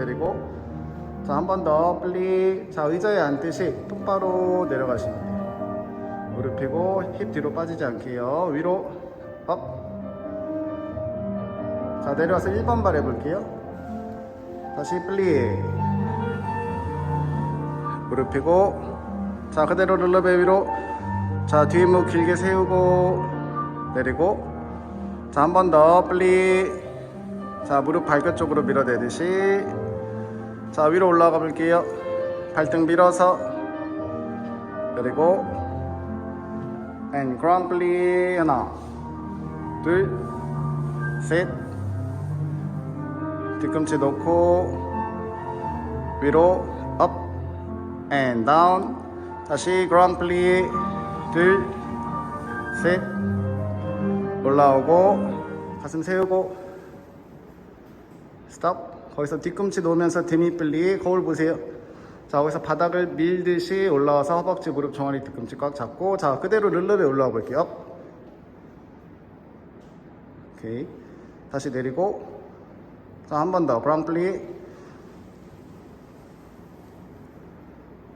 내리고 자 한 번 더 플리. 자 의자에 앉듯이 똑바로 내려가시면 돼요 무릎 펴고 힙 뒤로 빠지지 않게요. 위로 업. 자 내려와서 1번 발 해볼게요. 다시 플리. 무릎 펴고 자 그대로 룰러베 위로. 자 뒤목 길게 세우고 내리고 자 한 번 더 플리. 자 무릎 발끝 쪽으로 밀어내듯이 자 위로 올라가 볼게요. 발등 밀어서. 그리고 and 플리 하나 둘셋. 뒤꿈치 놓고 위로 up and down. 다시 플리 둘셋. 올라오고 가슴 세우고. 스톱 거기서 뒤꿈치 놓으면서 드미 플리 거울 보세요. 자 거기서 바닥을 밀듯이 올라와서 허벅지 무릎 종아리 뒤꿈치 꽉 잡고 자 그대로 룰러에 올라와 볼게요. 업. 오케이. 다시 내리고 자 한 번 더. 브라운 플리.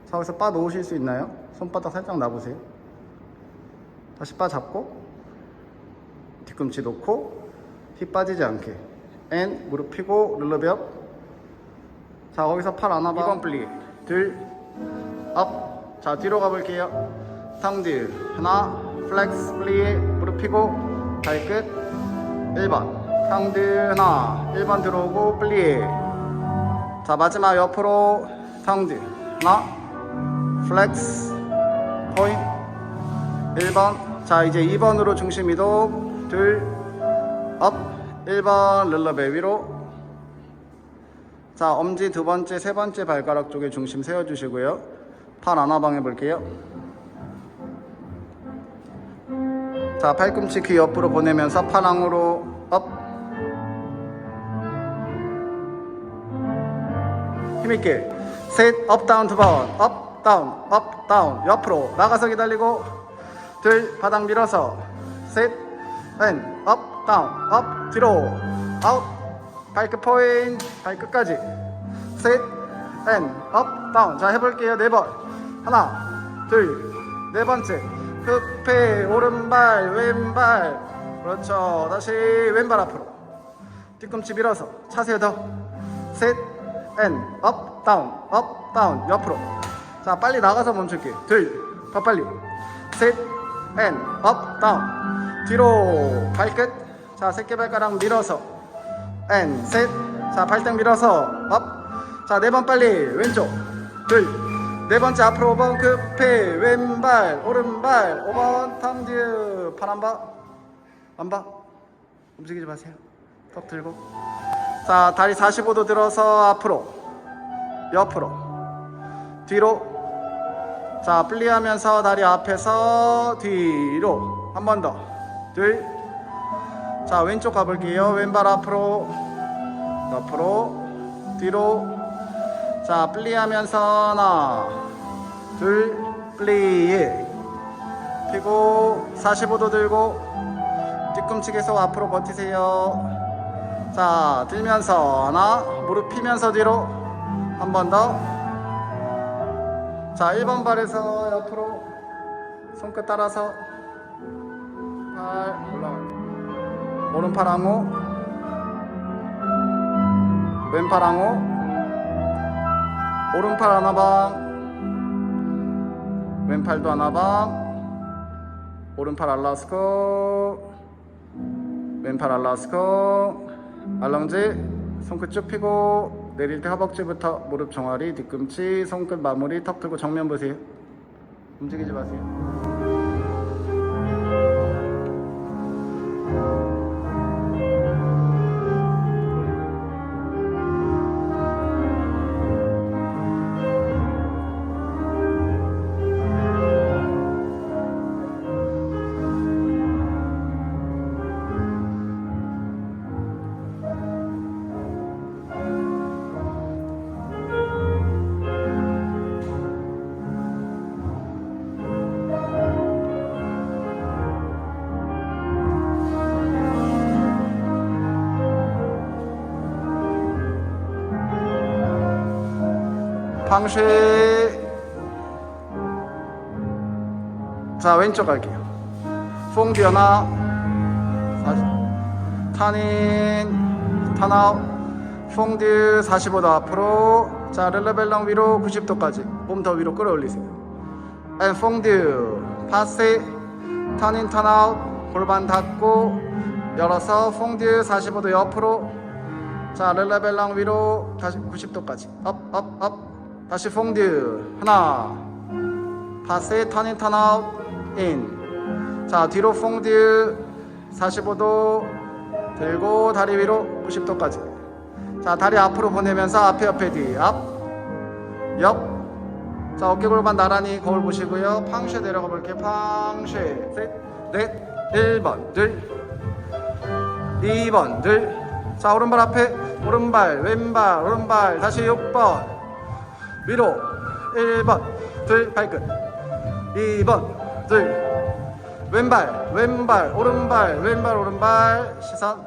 자 거기서 바 놓으실 수 있나요? 손바닥 살짝 놔보세요. 다시 바 잡고 뒤꿈치 놓고 힙 빠지지 않게 앤 무릎 펴고 룰러베업 자 거기서 팔 안아봐. 2번 플리. 둘업자 뒤로 가볼게요. 탕들 하나 플렉스 플리. 무릎 펴고. 발끝. 1번. 탕들 하나. 1번 들어오고 플리. 자 마지막 옆으로 탕들 하나 플렉스 포인트. 1번. 자 이제 2번으로 중심 이동. 둘업 1번 룰러베 위로. 자 엄지 두 번째 세 번째 발가락 쪽에 중심 세워주시고요. 팔 안아방 해볼게요. 자 팔꿈치 귀 옆으로 보내면서 팔앙으로 업. 힘있게. 셋 업 다운 두번 업 다운 업 다운 옆으로 나가서 기다리고. 둘 바닥 밀어서. 셋앤업 다운 업 뒤로 아웃 발끝 포인 발끝까지. 셋 앤 업 다운. 자 해볼게요. 네 번. 하나 둘 네 번째. 흑패 오른발 왼발. 그렇죠. 다시 왼발 앞으로. 뒤꿈치 밀어서 차세요 더 셋 앤 업 다운. 업 다운. 옆으로. 자 빨리 나가서 멈출게. 둘 더 빨리. 셋 앤 업 다운. 뒤로 발끝 자 새끼발가락 밀어서. 앤셋자 발등 밀어서. 업자네 번 빨리. 왼쪽. 둘. 네 번째 앞으로 5번 급해. 왼발 오른발. 5번 탕드 팔안봐. 안봐. 움직이지 마세요. 턱 들고. 자 다리 45도 들어서 앞으로. 옆으로. 뒤로. 자 플리하면서 다리 앞에서 뒤로. 한 번 더. 둘 자 왼쪽 가볼게요. 왼발 앞으로. 옆으로. 뒤로. 자 플리하면서 하나 둘 플리. 피고 45도 들고 뒤꿈치 계속 앞으로 버티세요. 자 들면서 하나 무릎 피면서 뒤로. 한 번 더 자 1번 발에서 옆으로. 손끝 따라서. 팔 올라갈게요 오른팔 항우 왼팔 항우 오른팔 하나방. 왼팔도 하나방. 오른팔 알라스코. 왼팔 알라스코. 알랑지. 손끝 쭉 펴고 내릴 때 허벅지부터 무릎 종아리 뒤꿈치 손끝 마무리 턱 들고 정면 보세요. 움직이지 마세요 방쉐 자 왼쪽 갈게요. 퐁듀 하나 사- 타닌 타나우 퐁듀 45도 앞으로. 자 르르벨랑 위로 90도까지. 몸 더 위로 끌어올리세요. 앤 퐁듀 파세. 타닌 타나우 골반 닫고 열어서 퐁듀 45도 옆으로. 자 르르벨랑 위로 다시 90도까지. 업 업 업 다시 퐁듀. 하나. 파세 타닌 타나우 인자 뒤로 퐁듀. 45도 들고 다리 위로 90도까지. 자 다리 앞으로 보내면서 앞에 옆에 뒤앞옆. 자 어깨 골반 나란히 거울 보시고요. 팡쉐 내려가 볼게요. 팡쉐. 셋넷. 1번 둘. 2번 둘자 오른발 앞에. 오른발 왼발 오른발. 다시 6번 위로. 1번 둘 발끝. 2번 둘. 왼발 왼발 오른발 왼발 오른발. 시선.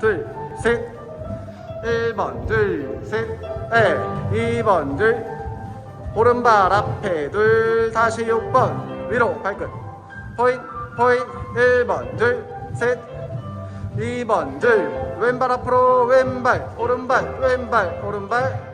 둘셋. 1번 둘셋. 네 2번 둘. 오른발 앞에 둘 다시 6번. 위로 발끝. 포인 포인. 1번 둘셋. 2번 둘. 왼발 앞으로 왼발 오른발 왼발 오른발